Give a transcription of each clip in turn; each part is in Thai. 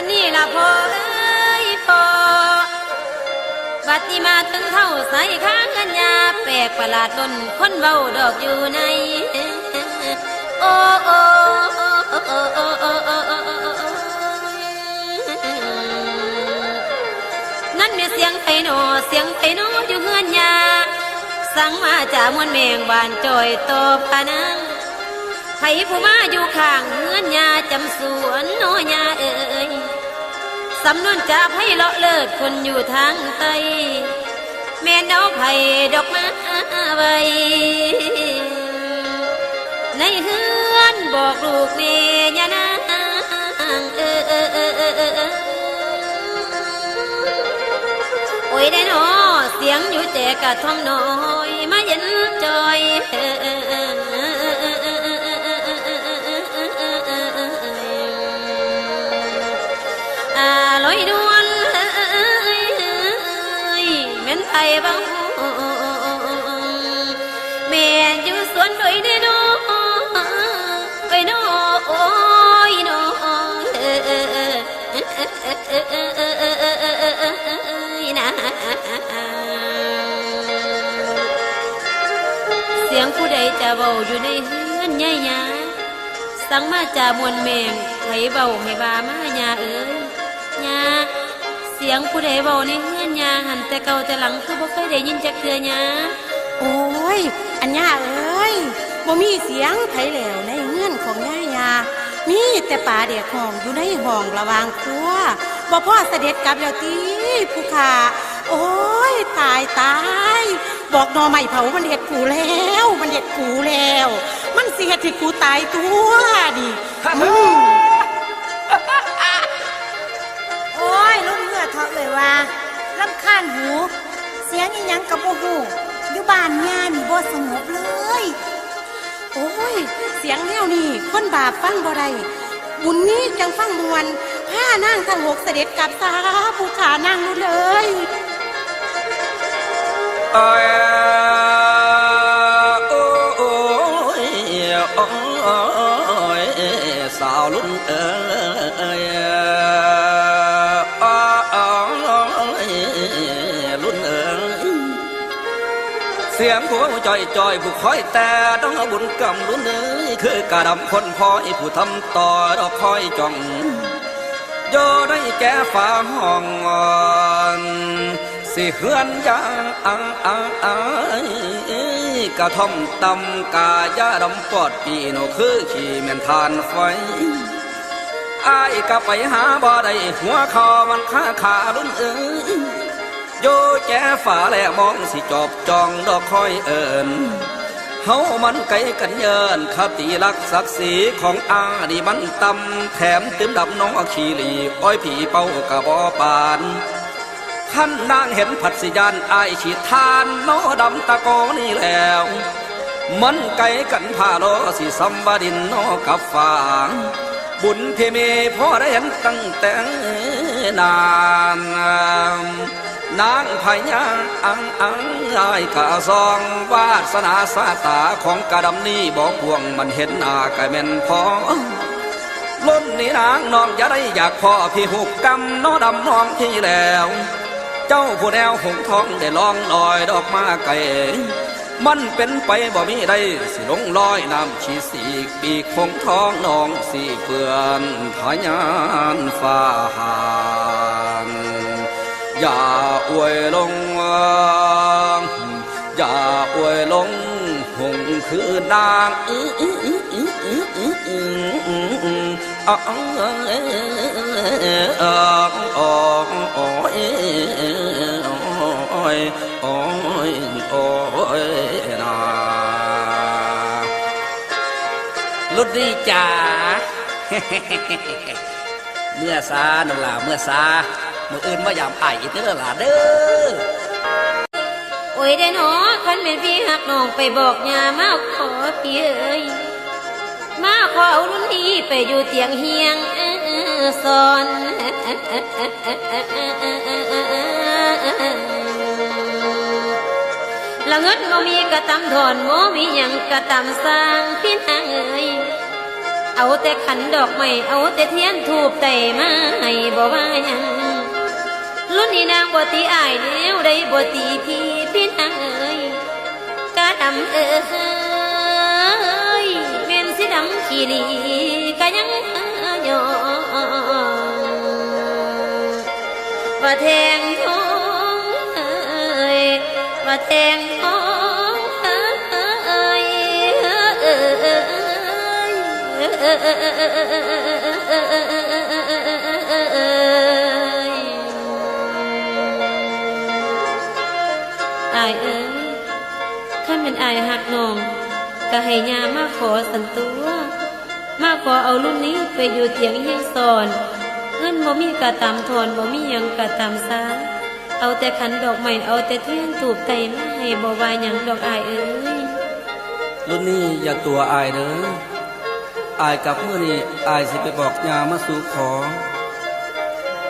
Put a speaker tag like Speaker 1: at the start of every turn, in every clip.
Speaker 1: อันนี้ละพอเอ้ยพอบัดนี้มาถึงเท่าใส่ข้างกันยาแปลกประหลาดล้นคนเบาดอกอยู่ใน โอ้โอ้นั่นเมีเสียงไทโนเสียงไทโนอยู่เฮือนยา สังมาจากมวนเมงบานจอยตบปานัง ไผผู้มาอยู่ข้างเฮือนยาจำสวนโนยาเอ่ยสำนวนจะให้เลาะเลิศคนอยู่ทางใต้แม่นเอาไผ่ดอกมาไว้ในเฮือนบอกลูกเมียนางเออเออเออเออเออโอ้ยได้นอเสียงอยู่แต่กะทอมน้อย มาเย็นจอยเออเออ บังแม่อยู่สวนด้วยเด้น้งไปน้อยน้องนะเสียงผู้ใดจะเบาอยู่ในเฮือนใหญ่ๆสังมาจามวลเมงไผเบาไห่บามาญาเอ้ยญา เสียงผู้ใดเบาในเฮือนญาหันแต่เก่าแต่หลังคือบ่เคยได้ยินจักเทื่อญา
Speaker 2: โอ้ย อันย่าเอ้ยบ่มีเสียงไผแล้วในเงื่อนของย่ายามีแต่ป่าเด็กห้องอยู่ในห้องระหวางครัวบ่พ่อเสด็จกลับแล้วตีผู้ขาโอ้ยตายตายบอกหนอไม่เผามันเห็ดกูแล้ว มันเห็ดกูแล้ว มันเสียที่กูตายตัวดิ อ
Speaker 3: เถาะเลยว่าลำคาญหู เสียงอีหยังกับโอ้โหอยู่บ้านงานบ่สงบเลย
Speaker 2: โอ้ย เสียงแนวนี่คนบาปฟังบ่ได้บุญนี้จังฟังมวนผ้านั่งทั้งหกเสด็จกลับซาผู้ขานั่งนู่นเลย
Speaker 4: เอ้ยโอ้ยโอ้ยสาวลุ่นเอ้ย เสียงหัวจอยจอยผู้คอยแต่ต้องเอาบุญกรรมลุ่นเอ้ยคือกระดำคนพอยผู้ทำต่อดอกคอยจ้องโยได้แก่ฟ้าห้องอ่อนสิเฮือนยางอังอังอังกระท่อมตำกายาดำปอดปีโนคือขี่แม่นทานไฟอายก็ไปหาบ่ได้หัวคอมันค้าขาลุ่นเอ้ย โยแก่ฝาแลมองสิจอบจองดอกคอยเอิญเฮามันไกลกันเยินคติรักศักดิ์ศรีของอาดีมันตำแถมเต็มดับน้องอขีหลีอ้อยผีเป้ากระบอปานท่านนางเห็นผัดสิยานอายฉีดทานน้อดำตะโกนี่แล้ว มันไกลกันพาโลสิสัมบดินน้อกับฝางบุญที่มีพ่อได้เห็นตั้งแต่นาน นางพญาอังอังอายกะซองวาสนาสาตาของกระดำนี้บอกพวงมันเห็นหน้ากะแม่นพอล้นนี่นางน้องอย่าได้อยากพ่อพี่หุกกำน้อดำน้องที่แล้ว เจ้าผู้แนวหงทองได้ลองลอยดอกมาไก่มันเป็นไปบ่มีได้สิลงลอยน้ำชีสีปีกคงท้องน้องสีเปื่อนพยานฟ้าหาน อย่าอวยลงอย่าอวยลงหงคือนางอื้ออื้ออื้ออื้ออื้ออื้ออื้ออ๋ออ๋อออออโอ้ยโอ้ยโอ้ยนา
Speaker 5: ลุดดีจ๋าเมื่อซาหนูล่ะเมื่อซา มื่ออื่นมายามไอ้อีกเด้อล่ะเด้อ
Speaker 1: โอ้ยได้หนอคันเป็นพี่หักน้องไปบอกยามาขอพี่เอ้ยมาขอเอารุ่นนี้ไปอยู่เตียงเฮียงเออสอนละเงินบ่มีกระตำถอนโมมีหยังกระตำสร้างพี่นางเอ้ยเอาแต่ขันดอกไม้เอาแต่เทียนถูบไต่มาให้บ่ว่าหยัง รุ่นนี้นางบ่ตีอายแล้วได้บ่ตีพี่พี่นางเอ้ยกาดำเอ้ยแม่นสิดำขี้ลีกะยังยอว่าแทงท้องเอ้ยว่าแทงท้องเอ้ยเอ้ ข้าเป็นอายหักน้องก็ให้ยามาขอสันตัวมาขอเอารุ่นนี้ไปอยู่เตียงเฮียงสอนเงินบ่มีกะตามทอนบ่มีหยังกะตามซาเอาแต่ขันดอกไม้เอาแต่เทียนถูกไตมาให้บ่ว่าหยังดอกอายเอ้ย
Speaker 4: รุ่นนี้อย่าตัวอายเด้ออายกับมื้อนี้อายสิไปบอกยามาสู่ขอ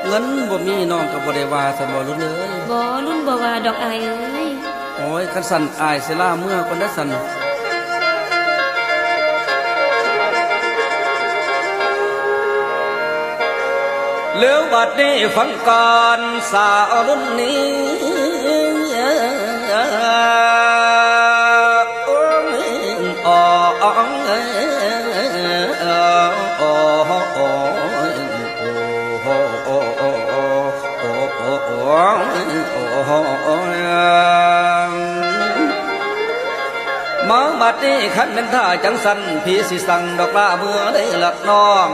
Speaker 4: เงินบ่มีน้องก็บ่ได้ว่าซั่นบ่รุ่นเอ้ย
Speaker 1: บ่รุ่นบ่ว่าดอกอายเอ้ย
Speaker 4: โอ้ยคันสันอายสิลาเมื่อก่อนนะสั่นเลี้ยวบัดนี้ฟังก่อนสาวรุ่นนี้ นี้ขันเป็นท่าจังสันพี่สิสั่งดอกลาเมื่อได้หลักน้อง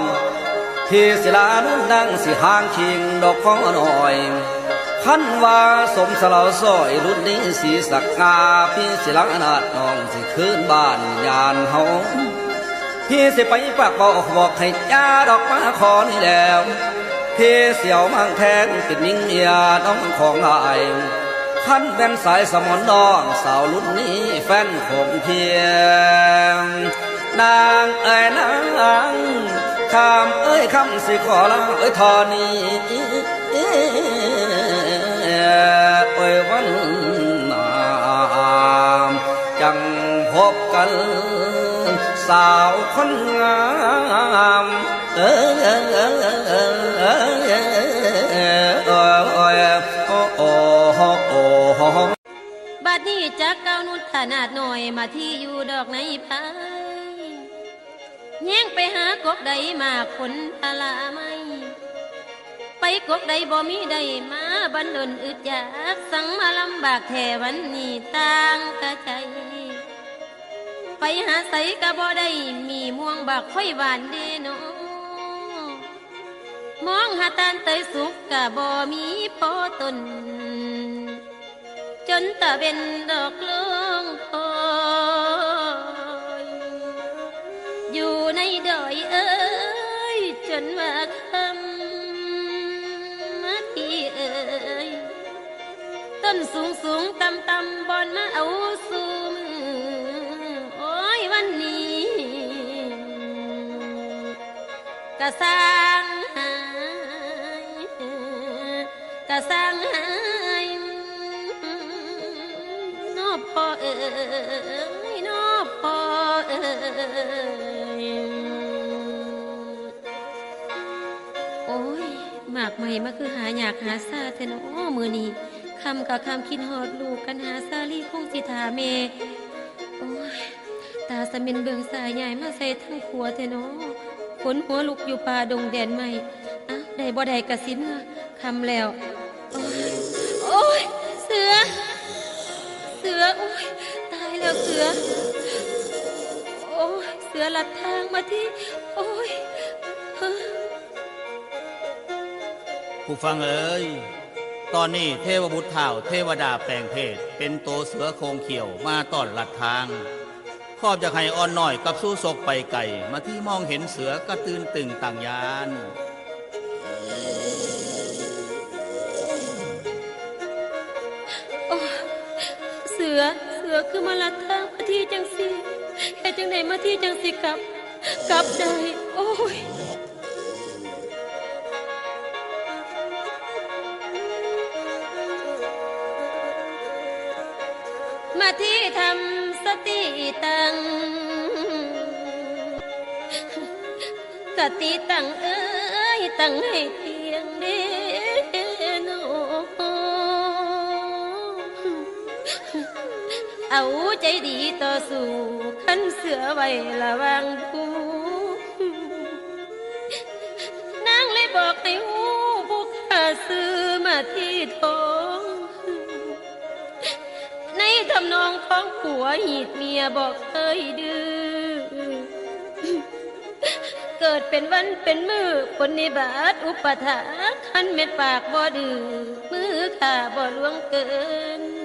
Speaker 4: ที่ศิลานุ่นนั่งสิหางคิงดอกของหน่อยขันว่าสมสลาวซอยรุ่นนี้สีสักงาพี่ศิลานาดน้องสิคืนบ้านยานเฮาพี่สิไปปากบอกบอกให้จ้าดอกมาขอนี่แล้วพี่เสี่ยวมังแทงเป็นมิงเมียน้องของอาย ขันเป็นสายสมอนน้องสาวรุ่นนี้แฟนของเพียง นางเอ้ยนางคำเอ้ยคำสิขอลาเอ้ยทอนี้เอ้ยวันนามจังพบกัน สาวคนงามเอ้ย
Speaker 1: จากเก้านุดขนาดหน่อยมาที่อยู่ดอกในพายแย่งไปหากกใดมาขนพลาไม่ ไปกกใดบ่มีใดมาบันดลอึดอยากสั่งมาลำบากแทวันนี้ต่างกะใจ ไปหาใสกะบ่ได้มีม่วงบากค่อยหวานเดโนมองหาตานเตยสุกกะบ่มีพอตน จนตะเป็นดอกลงคอยอยู่ในดอยเอ้ย จนว่าคำมาที่เอ้ย ต้นสูงสูงต่ำต่ำบอนมาเอาสูมือโอ้ยวันนี้กร้างหา เอ้ยนอพ่อเอ้ยโอ้ยหมากใหม่มาคือหาอยากหาซาเทนโอ้มือนี้คำกับคำคิดฮอดลูกกันหาซาลี่คงสิทาเมโอ้ยตาสมินเบืองสายใหญ่มาใส่ทั้งขัวเทนอขนหัวลุกอยู่ป่าดงแดนใหม่อะได้บ่ได้กระสินละคำแล้ว โอ้ยเสือ สือโอ้ยตายแล้วเสือ โอ้เสือหลัดทางมาที่ โอ้ยฮ้อ
Speaker 6: ผู้ฟังเอ้ยตอนนี้เทวบุตรข่าเทวดาแปลงเพศ เป็นโตเสือโครงเขียวมาต้อนหลัดทางขอบจะให้อ่อนน้อยกับสู้ศกไปไก่ มาที่มองเห็นเสือกระตื่นตึงต่างยาน
Speaker 1: อ เสือคือมาลัดทางมาที่จังสีแค่จังไหนมาที่จังสีกลับ กลับได้ โอ้ยมาที่ทำสติตังกะติตั้งเอ้ยตั้งให้ เอาใจดีต่อสู้ขันเสือไว้ระวังผู้นางเลยบอกให้หูผู้ข้าซื้อมาที่ท้องในทำนองของผัวหีดเมียบอกเคยดื้อเกิดเป็นวันเป็นมือคนในบาทอุปถาขันเม็ดปากบ่ดื้อมือขาบ่ล่วงเกิน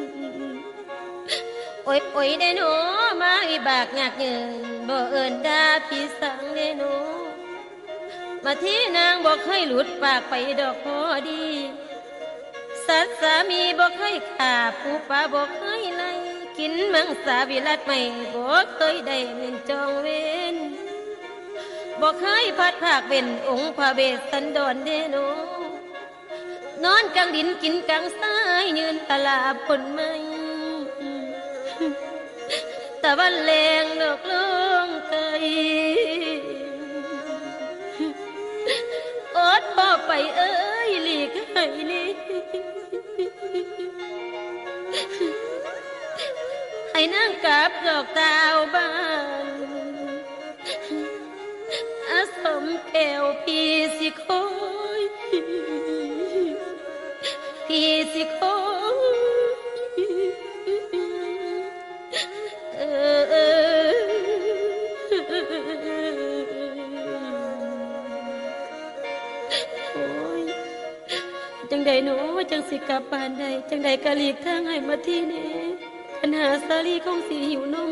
Speaker 1: โอ้ยโอ้ยได้หนูมาอีบากอยากเงินบ่เอินดาพี่สังได้หนูมาที่นางบอกให้หลุดปากไปดอกพอดี สัตสามีบอกให้ขาผู้ป่าบอกให้ไล่กินมังสาวิรัตไม่บอกเคยได้เงินจองเว้นบอกให้พัดภาคเป็นองค์พระเวสสันดรเดโนนอนกลางดินกินกลางทรายยืนตลาบผลไม้ ตะวันแรงดอกลงไกลอดพ่อไปเอ้ยหลีกให้นี่ให้นั่งกับดอกดาวบ้านอาสมแก้วพี่ จังสิกลับบ้านใดจังใดกะหลีกทางให้มาที่นี่ปัญหาสาลีของสีหิวนม